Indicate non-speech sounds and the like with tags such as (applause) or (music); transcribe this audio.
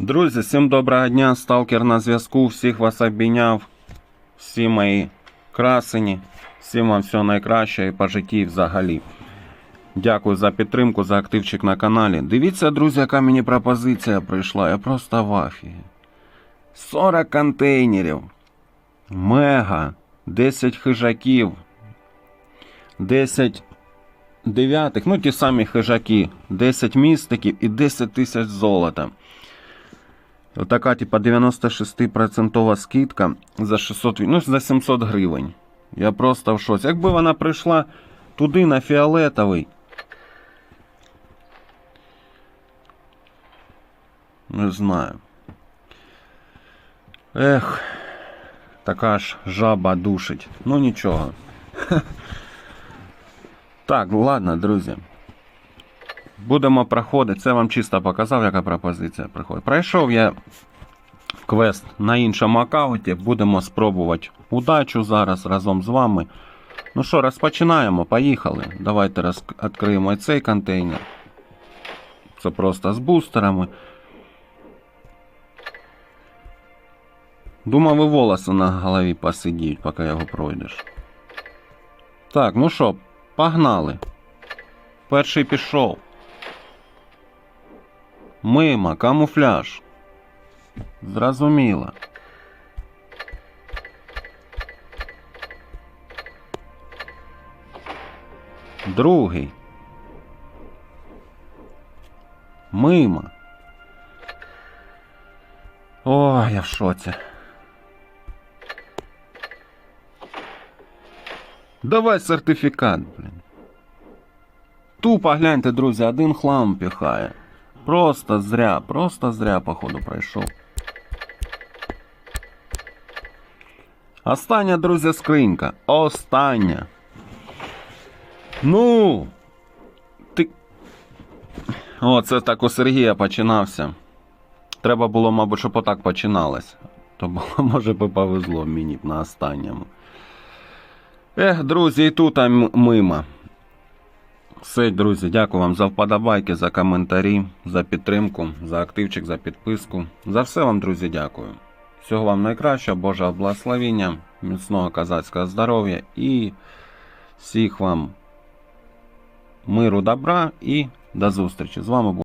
Друзі, всім доброго дня, сталкер на зв'язку, всіх вас обійняв, всі мої красені, всім вам всього найкраще і по житті взагалі. Дякую за підтримку, за активчик на каналі. Дивіться, друзі, яка мені пропозиція прийшла. Я просто в афігі. 40 контейнерів. Мега. 10 хижаків. 10 дев'ятих, ну ті самі хижаки. 10 містиків і 10 тисяч золота. Така, типа, 96% скидка за 600, ну, за 700 гривень. Я просто в шоці. Якби вона прийшла туди на фіолетовий. Не знаю. Ех, така ж жаба душить. Ну нічого. (laughs) Так, ладно, друзі. Будемо проходити. Це вам чисто показав, яка пропозиція приходить. Пройшов я квест на іншому аккаунті. Будемо спробувати удачу зараз разом з вами. Ну що, розпочинаємо, поїхали. Давайте роз... відкриємо цей контейнер. Це просто з бустерами. Думав, і волоси на голові посидіть, поки його пройдеш. Так, ну що, погнали. Перший пішов. Мимо, камуфляж. Зрозуміло. Другий. Мимо. Ой, я в шоці. Давай сертифікат, блін. Тупо гляньте, друзі, один хлам піхає. Просто зря, просто зря, походу, пройшов. Остання, друзі, скринька. Остання. Ну. Ти. О, це так у Сергія починався. Треба було, мабуть, щоб отак починалось. То було, (laughs) може би повезло мені б на останньому. Ех, друзі, і тут а м- мимо. Все, друзі, дякую вам за вподобайки, за коментарі, за підтримку, за активчик, за підписку. За все вам, друзі, дякую. Всього вам найкращого, Божого благословення, міцного козацького здоров'я і всіх вам миру, добра і до зустрічі. З вами був.